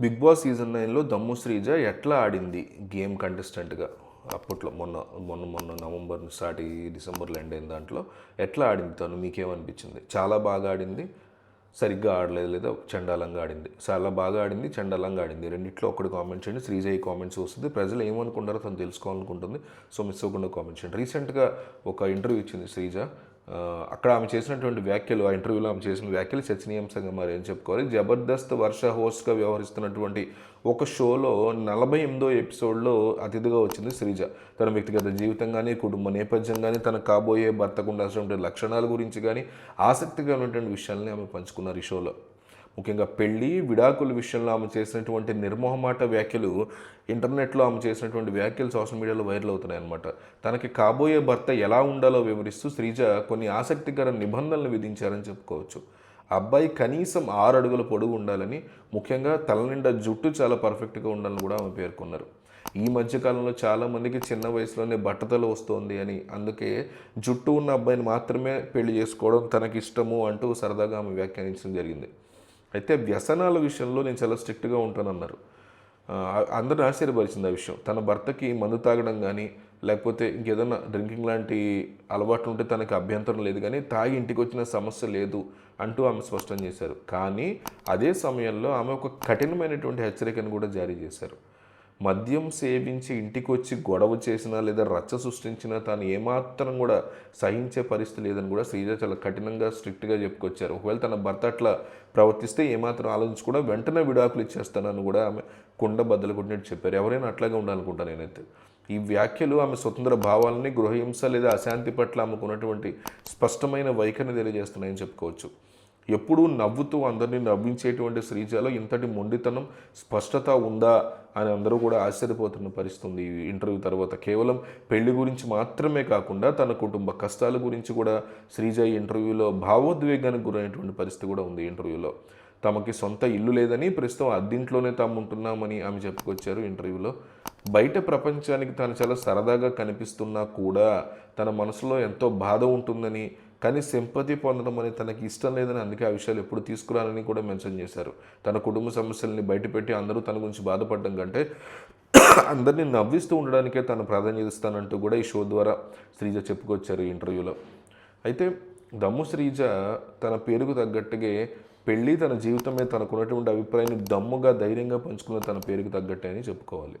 Big boss season నైన్లో దమ్ము శ్రీజ ఎట్లా ఆడింది గేమ్ కంటెస్టెంట్గా? అప్పట్లో మొన్న మొన్న మొన్న నవంబర్ స్టార్ట్ అయ్యి డిసెంబర్లో ఎండ్ అయిన దాంట్లో ఎట్లా ఆడింది తను? మీకేమనిపించింది? చాలా బాగా ఆడింది సరిగ్గా ఆడలేదు లేదా చండాలంగా ఆడింది? చాలా బాగా ఆడింది చండాలంగా ఆడింది. రెండిట్లో ఒకటి కామెంట్ చేయండి శ్రీజ ఈ కామెంట్స్ వస్తుంది. ప్రజలు ఏమనుకుంటారో తను తెలుసుకోవాలనుకుంటుంది. సో మిస్ అవ్వకుండా కామెంట్ చేయండి. రీసెంట్గా ఒక ఇంటర్వ్యూ ఇచ్చింది శ్రీజ. అక్కడ ఆమె చేసినటువంటి వ్యాఖ్యలు ఆ ఇంటర్వ్యూలో ఆమె చేసిన వ్యాఖ్యలు చర్చనీయాంశంగా మరి ఏం చెప్పుకోవాలి. జబర్దస్త్ వర్ష హోస్ట్గా వ్యవహరిస్తున్నటువంటి ఒక షోలో నలభై ఎనిమిదో ఎపిసోడ్లో అతిథిగా వచ్చింది శ్రీజ. తన వ్యక్తిగత జీవితం కానీ కుటుంబ నేపథ్యం కానీ తన కాబోయే భర్తకు ఉండాల్సినటువంటి లక్షణాల గురించి కానీ ఆసక్తిగా ఉన్నటువంటి విషయాల్ని ఆమె పంచుకున్నారు ఈ షోలో. ముఖ్యంగా పెళ్ళి విడాకుల విషయంలో ఆమె చేసినటువంటి నిర్మోహమాట వ్యాఖ్యలు ఇంటర్నెట్లో ఆమె చేసినటువంటి వ్యాఖ్యలు సోషల్ మీడియాలో వైరల్ అవుతున్నాయి అనమాట తనకి కాబోయే భర్త ఎలా ఉండాలో వివరిస్తూ శ్రీజ కొన్ని ఆసక్తికర నిబంధనలు విధించారని చెప్పుకోవచ్చు. అబ్బాయి కనీసం ఆరు అడుగుల పొడుగు ఉండాలని ముఖ్యంగా తల నిండా జుట్టు చాలా పర్ఫెక్ట్గా ఉండాలని కూడా ఆమె పేర్కొన్నారు. ఈ మధ్యకాలంలో చాలామందికి చిన్న వయసులోనే బట్టతలు వస్తోంది అని అందుకే జుట్టు ఉన్న అబ్బాయిని మాత్రమే పెళ్ళి చేసుకోవడం తనకి ఇష్టము అంటూ సరదాగా ఆమె వ్యాఖ్యానించడం జరిగింది. అయితే వ్యసనాల విషయంలో నేను చాలా స్ట్రిక్ట్గా ఉంటానన్నారు. ఆ, అందరిని ఆశ్చర్యపరిచింది ఆ విషయం. తన భర్తకి మందు తాగడం కానీ లేకపోతే ఇంకేదైనా డ్రింకింగ్ లాంటి అలవాటు ఉంటే తనకి అభ్యంతరం లేదు కానీ తాగి ఇంటికి వచ్చిన సమస్య లేదు అంటూ ఆమె స్పష్టం చేశారు. కానీ అదే సమయంలో ఆమె ఒక కఠినమైనటువంటి హెచ్చరికను కూడా జారీ చేశారు. మద్యం సేవించి ఇంటికి వచ్చి గొడవ చేసినా లేదా రచ్చ సృష్టించినా తాను ఏమాత్రం కూడా సహించే పరిస్థితి లేదని కూడా శ్రీజ చాలా కఠినంగా స్ట్రిక్ట్గా చెప్పుకొచ్చారు. ఒకవేళ తన భర్త అట్లా ప్రవర్తిస్తే ఏమాత్రం ఆలోచించి వెంటనే విడాకులు ఇచ్చేస్తానని కూడా ఆమె కుండ బద్దలు కొట్టినట్టు చెప్పారు. ఎవరైనా అట్లాగే ఉండాలనుకుంటాను నేనైతే. ఈ వ్యాఖ్యలు ఆమె స్వతంత్ర భావాలని గృహహింస లేదా అశాంతి పట్ల ఆమెకు ఉన్నటువంటి స్పష్టమైన వైఖరిని తెలియజేస్తున్నాయని చెప్పుకోవచ్చు. ఎప్పుడూ నవ్వుతూ అందరినీ నవ్వించేటువంటి శ్రీజలో ఇంతటి మొండితనం స్పష్టత ఉందా? అని అందరూ కూడా ఆశ్చర్యపోతున్న పరిస్థితి ఉంది ఈ ఇంటర్వ్యూ తర్వాత. కేవలం పెళ్ళి గురించి మాత్రమే కాకుండా తన కుటుంబ కష్టాల గురించి కూడా శ్రీజ ఇంటర్వ్యూలో భావోద్వేగానికి గురైనటువంటి పరిస్థితి కూడా ఉంది ఇంటర్వ్యూలో. తమకి సొంత ఇల్లు లేదని ప్రస్తుతం అద్దింట్లోనే తాము ఉంటున్నామని ఆమె చెప్పుకొచ్చారు ఇంటర్వ్యూలో. బయట ప్రపంచానికి తాను చాలా సరదాగా కనిపిస్తున్నా కూడా తన మనసులో ఎంతో బాధ ఉంటుందని కానీ సింపతి పొందడం అనేది తనకి ఇష్టం లేదని అందుకే ఆ విషయాలు ఎప్పుడు తీసుకురాలని కూడా మెన్షన్ చేశారు. తన కుటుంబ సమస్యల్ని బయటపెట్టి అందరూ తన గురించి బాధపడడం కంటే అందరినీ నవ్విస్తూ ఉండడానికే తను ప్రాధాన్యత ఇస్తానంటూ కూడా ఈ షో ద్వారా శ్రీజ చెప్పుకొచ్చారు ఈ ఇంటర్వ్యూలో. అయితే దమ్ము శ్రీజ తన పేరుకు తగ్గట్టుగా పెళ్ళి తన జీవితం మీద తనకున్నటువంటి అభిప్రాయాన్ని దమ్ముగా ధైర్యంగా పంచుకున్న తన పేరుకు తగ్గట్టే అని చెప్పుకోవాలి.